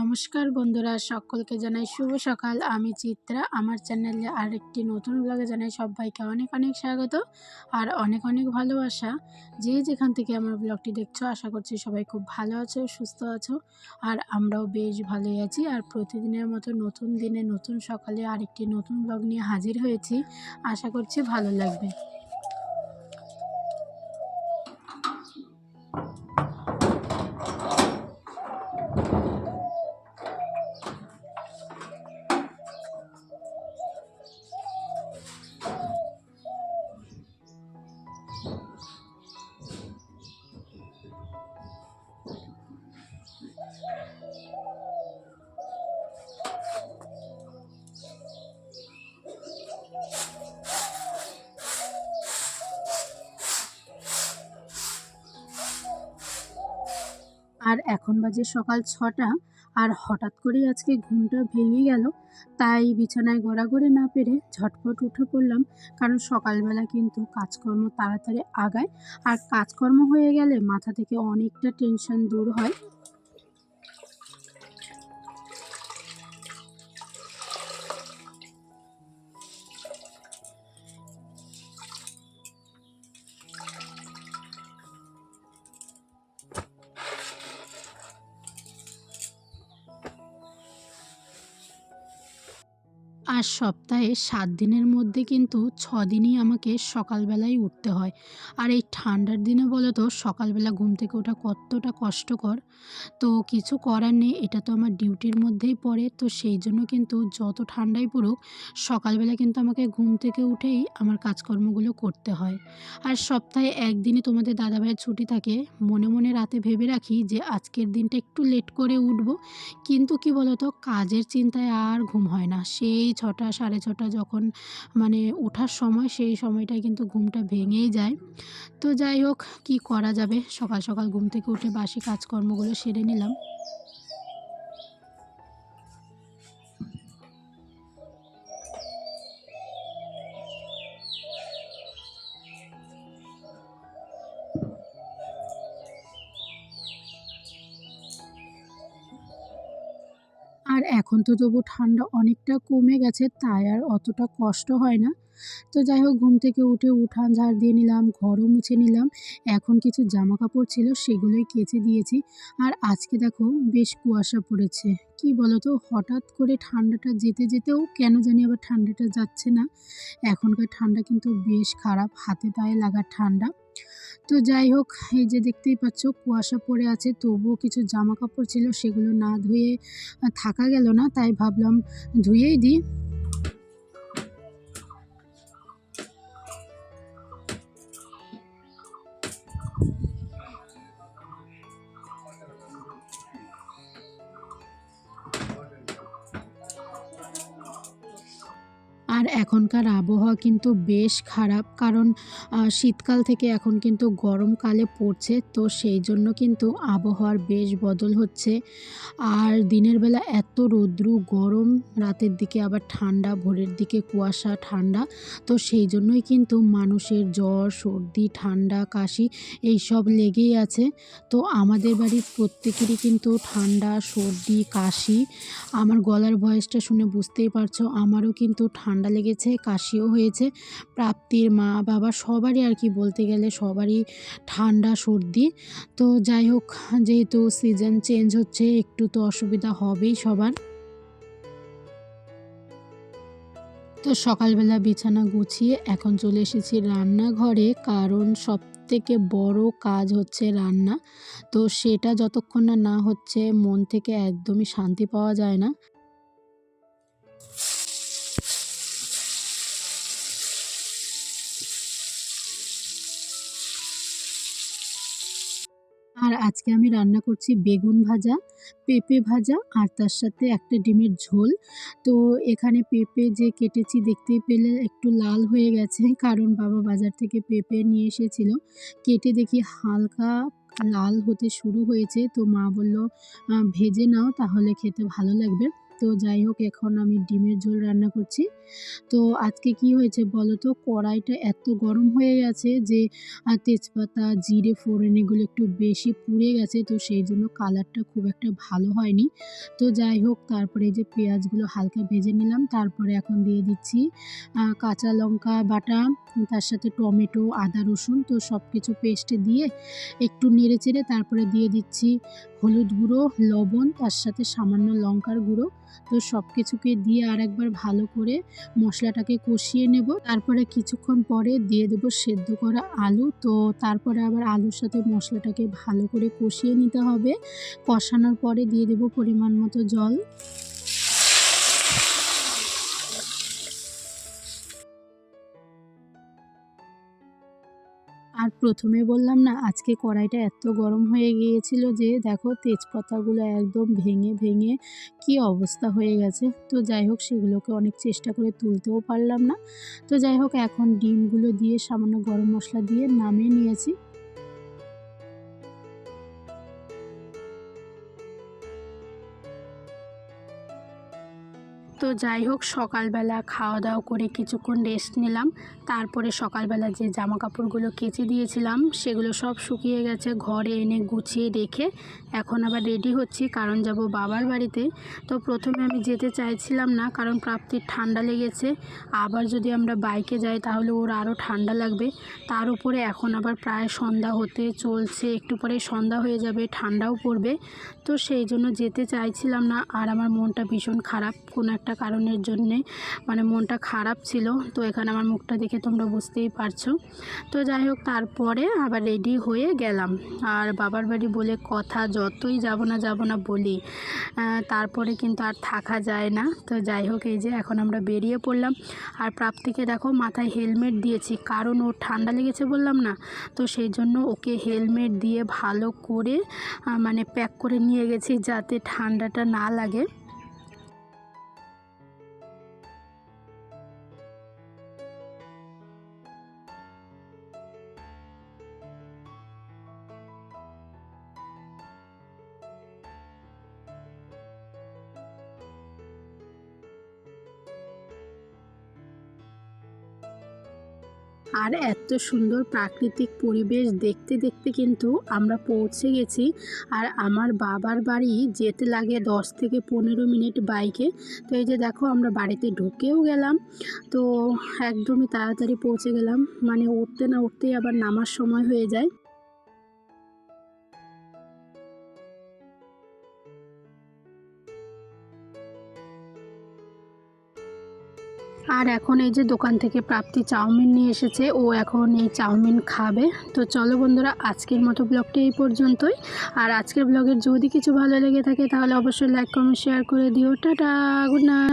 নমস্কার বন্ধুরা, সকলকে জানাই শুভ সকাল। আমি চিত্রা, আমার চ্যানেলে আরেকটি নতুন ব্লগে জানাই সবাইকে অনেক অনেক স্বাগত আর অনেক অনেক ভালোবাসা। যে যেখান থেকে আমার ব্লগটি দেখছ, আশা করছি সবাই খুব ভালো আছো, সুস্থ আছো আর আমরাও বেশ ভালোই আছি। আর প্রতিদিনের মতো নতুন দিনে, নতুন সকালে আরেকটি নতুন ব্লগ নিয়ে হাজির হয়েছি। আশা করছি ভালো লাগবে। আর এখন বাজে সকাল ছটা আর হঠাৎ করেই আজকে ঘুমটা ভেঙে গেল, তাই বিছানায় গড়াগড়ি না পেরে ঝটপট উঠে পড়লাম। কারণ সকালবেলা কিন্তু কাজকর্ম তাড়াতাড়ি আগায় আর কাজকর্ম হয়ে গেলে মাথা থেকে অনেকটা টেনশন দূর হয়। আর সপ্তাহে সাত দিনের মধ্যে কিন্তু ছ দিনই আমাকে সকালবেলায় উঠতে হয়। আর এই ঠান্ডার দিনে বলো তো সকালবেলা ঘুম থেকে ওঠা কতটা কষ্টকর। তো কিছু করার নেই, এটা তো আমার ডিউটির মধ্যেই পড়ে। তো সেই জন্য কিন্তু যত ঠান্ডাই পড়ুক, সকালবেলা কিন্তু আমাকে ঘুম থেকে উঠেই আমার কাজকর্মগুলো করতে হয়। আর সপ্তাহে একদিনই তোমাদের দাদাভাইয়ের ছুটি থাকে। মনে মনে রাতে ভেবে রাখি যে আজকের দিনটা একটু লেট করে উঠবো। কিন্তু কি বলতো, কাজের চিন্তায় আর ঘুম হয় না। সেই ছটা, সাড়ে ছটা যখন মানে ওঠার সময় সেই সময়টায় কিন্তু ঘুমটা ভেঙেই যায়। তো যাই হোক, কি করা যাবে? সকাল সকাল ঘুম থেকে উঠে বাসি কাজকর্মগুলো সেরে নিলাম। এখন তো তবু ঠান্ডা অনেকটা কমে গেছে, তাই আর অতটা কষ্ট হয় না। তো যাই হোক, ঘুম থেকে উঠে উঠান ঝাড় দিয়ে নিলাম, ঘরও মুছে নিলাম। এখন কিছু জামা কাপড় ছিল, সেগুলোই কেচে দিয়েছি। আর আজকে দেখো, বেশ কুয়াশা পড়েছে। কি বলো তো হঠাৎ করে ঠান্ডাটা যেতে যেতেও কেন জানি আবার ঠান্ডাটা যাচ্ছে না। এখনকার ঠান্ডা কিন্তু বেশ খারাপ, হাতে পায়ে লাগার ঠান্ডা। তো যাই হোক, এই যে দেখতেই পাচ্ছ, কুয়াশা পড়ে আছে, তবুও কিছু জামা কাপড় ছিল, সেগুলো না ধুয়ে থাকা গেল না, তাই ভাবলাম ধুয়েই দিই। আর এখনকার আবহাওয়া কিন্তু বেশ খারাপ, কারণ শীতকাল থেকে এখন কিন্তু গরমকালে পড়ছে, তো সেই জন্য কিন্তু আবহাওয়ার বেশ বদল হচ্ছে। আর দিনের বেলা এত রৌদ্রু, গরম, রাতের দিকে আবার ঠান্ডা, ভোরের দিকে কুয়াশা, ঠান্ডা, তো সেই জন্যই কিন্তু মানুষের জ্বর, সর্দি, ঠান্ডা, কাশি, এই সব লেগেই আছে। তো আমাদের বাড়ির প্রত্যেকেরই কিন্তু ঠান্ডা, সর্দি, কাশি, আমার গলার ভয়েসটা শুনে বুঝতেই পারছ, আমারও কিন্তু ঠান্ডা ঠান্ডা লেগেছে, কাশিও হয়েছে। প্রাপ্তির মা বাবা সবারই আর কি বলতে গেলে সবারই ঠান্ডা সর্দি। তো যাই হোক, যেহেতু সিজন চেঞ্জ হচ্ছে, একটু তো অসুবিধা হবেই সবার। তো সকালবেলা বিছানা গুছিয়ে এখন চলে এসেছি রান্নাঘরে, কারণ সব থেকে বড় কাজ হচ্ছে রান্না। তো সেটা যতক্ষণ না না হচ্ছে, মন থেকে একদমই শান্তি পাওয়া যায় না। আর আজকে আমি রান্না করছি বেগুন ভাজা, পেঁপে ভাজা আর তার সাথে একটা ডিমের ঝোল। তো এখানে পেঁপে যে কেটেছি দেখতেই পেলে একটু লাল হয়ে গেছে কারণ বাবা বাজার থেকে পেঁপে নিয়ে এসেছিল। কেটে দেখি হালকা লাল হতে শুরু হয়েছে। তো মা বলল ভেজে নাও, তাহলে খেতে ভালো লাগবে। তো যাই হোক, এখন আমি ডিমের ঝোল রান্না করছি। তো আজকে কি হয়েছে বলো তো? কড়াইটা এত গরম হয়ে গেছে যে তেজপাতা, জিরে, ফোড়ন এগুলো একটু বেশি পুড়ে গেছে, তো সেই জন্য কালারটা খুব একটা ভালো হয়নি। তো যাই হোক, তারপরে যে পেঁয়াজগুলো হালকা ভেজে নিলাম, তারপরে এখন দিয়ে দিচ্ছি কাঁচা লঙ্কা বাটা, তার সাথে টমেটো, আদা, রসুন, তো সব কিছু পেস্টে দিয়ে একটু নেড়ে চেড়ে তারপরে দিয়ে দিচ্ছি হলুদ গুঁড়ো, লবণ, তার সাথে সামান্য লঙ্কার গুঁড়ো তো সব কিছুকে দিয়ে আর একবার ভালো করে মশলাটাকে কষিয়ে নেব। তারপরে কিছুক্ষণ পরে দিয়ে দেব সেদ্ধ করা আলু। তো তারপরে আবার আলুর সাথে মশলাটাকে ভালো করে কষিয়ে নিতে হবে। কষানোর পরে দিয়ে দেব পরিমাণ মতো জল। প্রথমে বললাম, না, আজকে কড়াইটা এত গরম হয়ে গিয়েছিল যে, দেখো তেজপাতাগুলো একদম ভেঙে ভেঙে কি অবস্থা হয়ে গেছে। তো যাই হোক, সেগুলোকে অনেক চেষ্টা করে তুলতেও পারলাম না। তো যাই হোক, এখন ডিমগুলো দিয়ে সামান্য গরম মশলা দিয়ে নামিয়ে নিয়েছি। তো যাই হোক, সকালবেলা খাওয়া দাওয়া করে কিছুক্ষণ রেস্ট নিলাম। তারপরে সকালবেলা যে জামা কাপড়গুলো কেচে দিয়েছিলাম, সেগুলো সব শুকিয়ে গেছে ঘরে এনে গুছিয়ে রেখে। এখন আবার রেডি হচ্ছি, কারণ যাব বাবার বাড়িতে। তো প্রথমে আমি যেতে চাইছিলাম না, কারণ প্রাপ্তির ঠান্ডা লেগেছে। আবার যদি আমরা বাইকে যাই, তাহলে ওর আরও ঠান্ডা লাগবে। তার উপরে এখন আবার প্রায় সন্ধ্যা হতে চলছে, একটু পরে সন্ধ্যা হয়ে যাবে, ঠান্ডাও পড়বে। তো সেই জন্য যেতে চাইছিলাম না, আর আমার মনটা ভীষণ খারাপ। কোনো একটা কারণের জন্যে মানে মনটা খারাপ ছিল। তো এখানে আমার মুখটা দেখে তোমরা বুঝতেই পারছ। তো যাই হোক, তারপরে আবার রেডি হয়ে গেলাম। আর বাবার বাড়ি বলে কথা, যতই যাব না যাব না বলি তারপরে কিন্তু আর থাকা যায় না। তো যাই হোক, এই যে এখন আমরা বেরিয়ে পড়লাম। আর প্রাপ্তিকে দেখো মাথায় হেলমেট দিয়েছি। কারণ ওর ঠান্ডা লেগেছে বললাম না? তো সেই জন্য ওকে হেলমেট দিয়ে ভালো করে মানে প্যাক করে নিয়ে গেছি যাতে ঠান্ডাটা না লাগে। আর এত সুন্দর প্রাকৃতিক পরিবেশ দেখতে দেখতে কিন্তু আমরা পৌঁছে গেছি। আর আমার বাবার বাড়ি যেতে লাগে দশ থেকে পনেরো মিনিট বাইকে। তো এই যে দেখো, আমরা বাড়িতে ঢুকেও গেলাম। তো একদমই তাড়াতাড়ি পৌঁছে গেলাম। মানে উঠতে না উঠতেই আবার নামার সময় হয়ে যায়। আর এখন এই যে দোকান থেকে প্রাপ্তি চাউমিন নিয়ে এসেছে, ও এখন এই চাউমিন খাবে। তো চলো বন্ধুরা, আজকের মতো ব্লগটি এই পর্যন্তই। আর আজকের ব্লগের যদি কিছু ভালো লেগে থাকে, তাহলে অবশ্যই লাইক কমেন্ট শেয়ার করে দিও। Tata good night